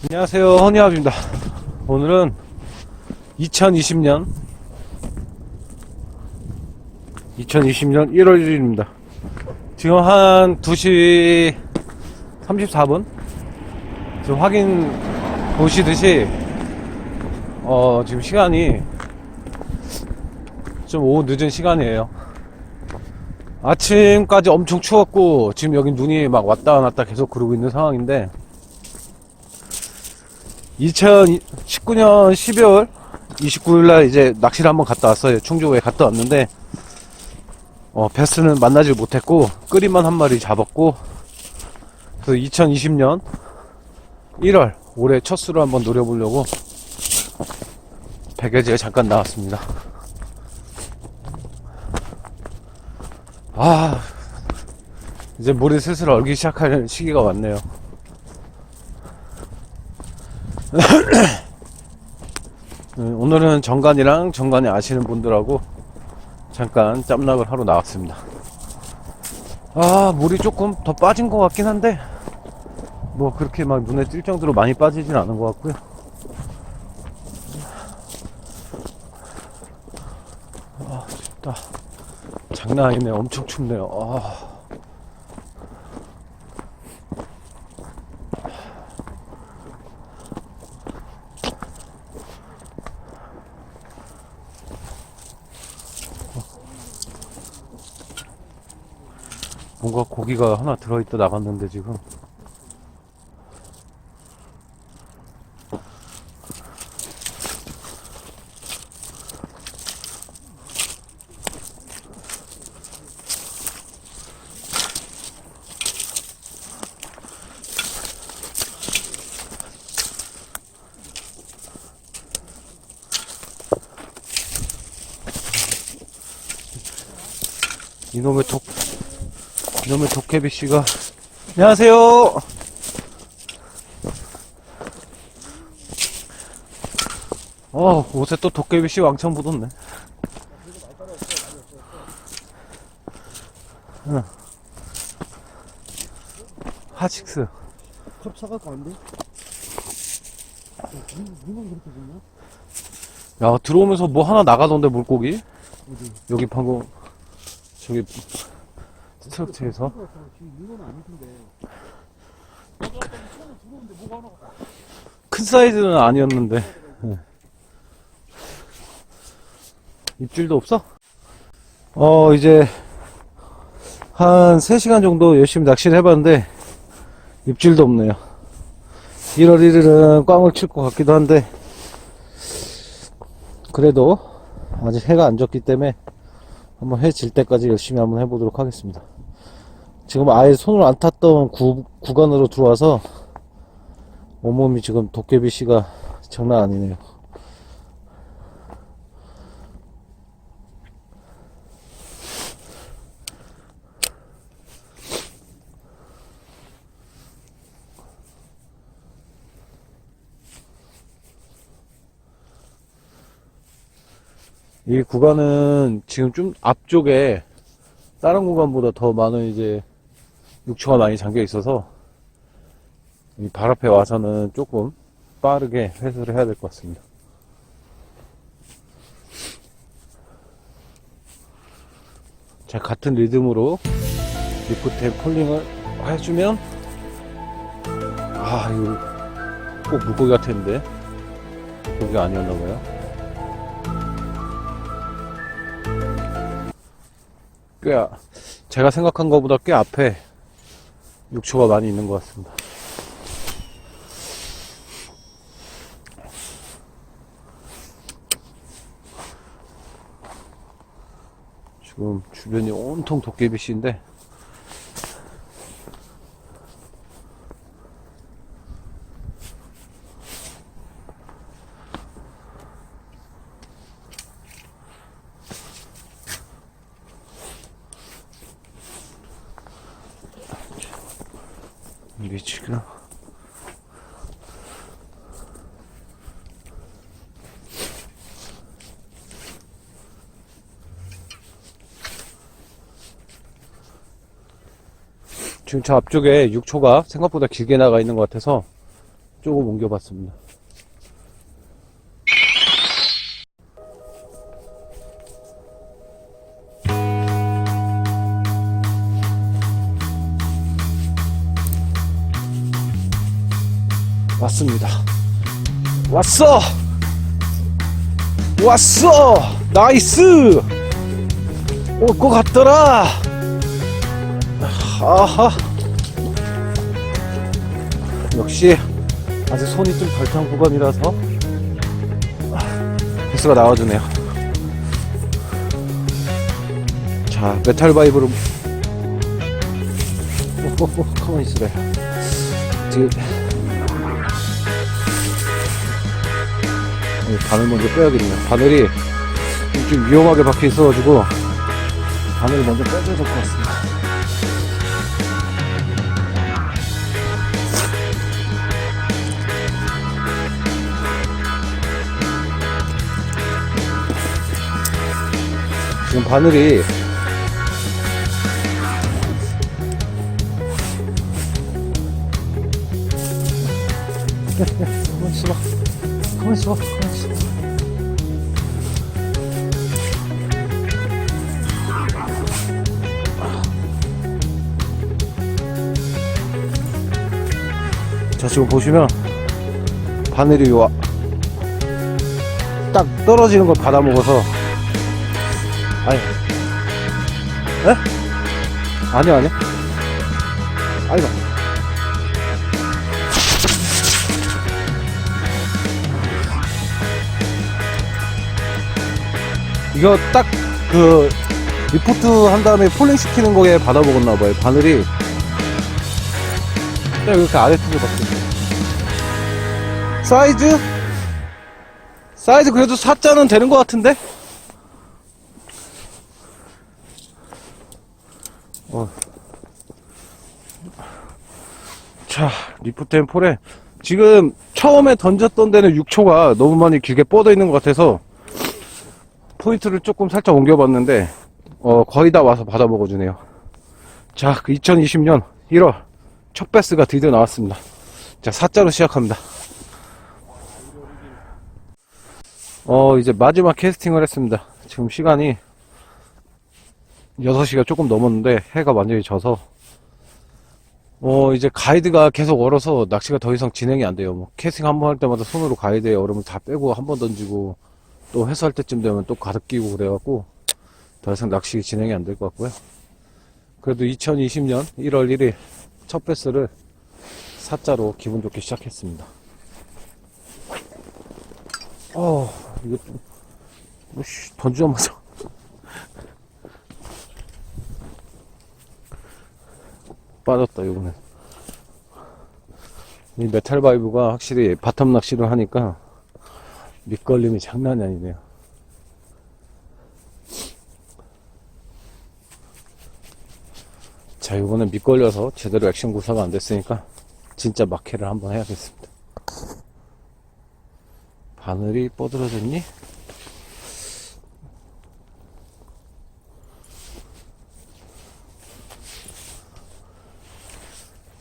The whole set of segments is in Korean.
안녕하세요 허니합입니다. 오늘은 2020년 2020년 1월 1일입니다. 지금 한 2시 34분? 지금 확인 보시듯이 어 지금 시간이 좀 오후 늦은 시간이에요. 아침까지 엄청 추웠고 지금 여기 눈이 막 왔다 갔다 계속 그러고 있는 상황인데 2019년 12월 29일 날 이제 낚시를 한번 갔다 왔어요. 충주에 갔다 왔는데, 어, 베스는 만나질 못했고, 끓이만 한 마리 잡았고, 그래서 2020년 1월, 올해 첫 수를 한번 노려보려고, 백여지에 잠깐 나왔습니다. 아, 이제 물이 슬슬 얼기 시작하는 시기가 왔네요. 음, 오늘은 정관이랑 정관이 아시는 분들하고 잠깐 짬락을 하러 나왔습니다. 아, 물이 조금 더 빠진 것 같긴 한데, 뭐 그렇게 막 눈에 띌 정도로 많이 빠지진 않은 것 같고요. 아, 춥다. 장난 아니네. 엄청 춥네요. 아. 뭔가 고기가 하나 들어있다 나갔는데 지금. 이놈의 독 이놈의 도깨비 씨가 안녕하세요. 어 옷에 또 도깨비 씨 왕창 묻었네. 응. 하식스. 컵 사갖고 안 돼? 누가 그렇게 보냐? 야 들어오면서 뭐 하나 나가던데 물고기? 어디? 여기 방금 저기 아니던데. 큰 사이즈는 아니었는데 예. 입질도 없어? 어 이제 한 3시간 정도 열심히 낚시를 해봤는데 입질도 없네요 1월 1일은 꽝을 칠 것 같기도 한데 그래도 아직 해가 안 졌기 때문에 한번 해 질 때까지 열심히 한번 해보도록 하겠습니다 지금 아예 손을 안 탔던 구, 구간으로 들어와서 온몸이 지금 도깨비 씨가 장난 아니네요. 이 구간은 지금 좀 앞쪽에 다른 구간보다 더 많은 이제 육초가 많이 잠겨 있어서 이 발 앞에 와서는 조금 빠르게 회수를 해야 될 것 같습니다. 자, 같은 리듬으로 리프트에 폴링을 해주면, 아, 이거 꼭 물고기 같았는데, 물고기가 아니었나 봐요. 꽤, 제가 생각한 것보다 꽤 앞에 육초가 많이 있는 것 같습니다. 지금 주변이 온통 도깨비씨인데 지금 지금 저 앞쪽에 6초가 생각보다 길게 나가 있는 것 같아서 조금 옮겨봤습니다. 왔습니다. 왔어! 왔어! 나이스! 올 것 같더라! 아하! 역시 아직 손이 좀 덜 탄 구간이라서 패스가 나와주네요. 자, 메탈 바이브로 가만히 있으래. 지금 바늘 먼저 빼야겠네요. 바늘이 좀 위험하게 박혀 있어가지고 바늘을 먼저 빼줘야 될 것 같습니다. 지금 바늘이 있어봐 가 가만 있어봐 자 지금 보시면 바늘이 와, 딱 떨어지는 걸 받아 먹어서 아니 에? 아니요 아니요. 아니다 이거 딱 그 리포트 한 다음에 폴링 시키는 거에 받아먹었나 봐요 바늘이. 딱 이렇게 아래쪽에 박혀 사이즈? 사이즈 그래도 4자는 되는 것 같은데? 어. 자, 리프트 앤 폴에. 지금 처음에 던졌던 데는 6초가 너무 많이 길게 뻗어 있는 것 같아서 포인트를 조금 살짝 옮겨봤는데 어, 거의 다 와서 받아 먹어주네요. 자, 그 2020년 1월 첫 베스가 드디어 나왔습니다. 자, 4자로 시작합니다. 어, 이제 마지막 캐스팅을 했습니다. 지금 시간이 6시가 조금 넘었는데 해가 완전히 져서 어 이제 가이드가 계속 얼어서 낚시가 더 이상 진행이 안 돼요. 뭐 캐스팅 한 번 할 때마다 손으로 가이드에 얼음을 다 빼고 한 번 던지고 또 회수할 때쯤 되면 또 가득 끼고 그래갖고 더 이상 낚시 진행이 안 될 것 같고요. 그래도 2020년 1월 1일 첫 배스를 사자로 기분 좋게 시작했습니다. 어 이거 좀 오씨 던지자마자 빠졌다 이번엔 이 메탈 바이브가 확실히 바텀 낚시를 하니까 밑걸림이 장난이 아니네요 자 이번엔 밑걸려서 제대로 액션 구사가 안 됐으니까 진짜 마케를 한번 해야겠습니다 바늘이 뻗어졌니?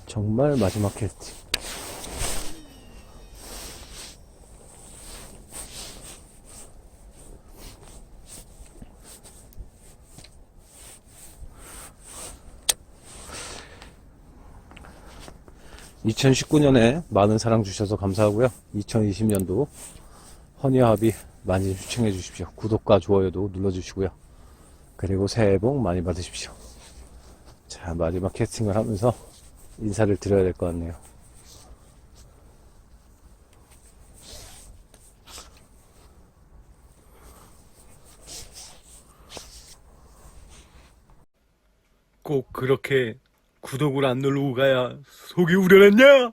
정말 마지막 캐스팅. (2019년에) 많은 사랑 주셔서 감사하고요. (2020년도) 허니합이 많이 시청해 주십시오. 구독과 좋아요도 눌러주시고요. 그리고 새해 복 많이 받으십시오. 자 마지막 캐스팅을 하면서 인사를 드려야 될 것 같네요. 꼭 그렇게 구독을 안 누르고 가야 속이 우려냈냐?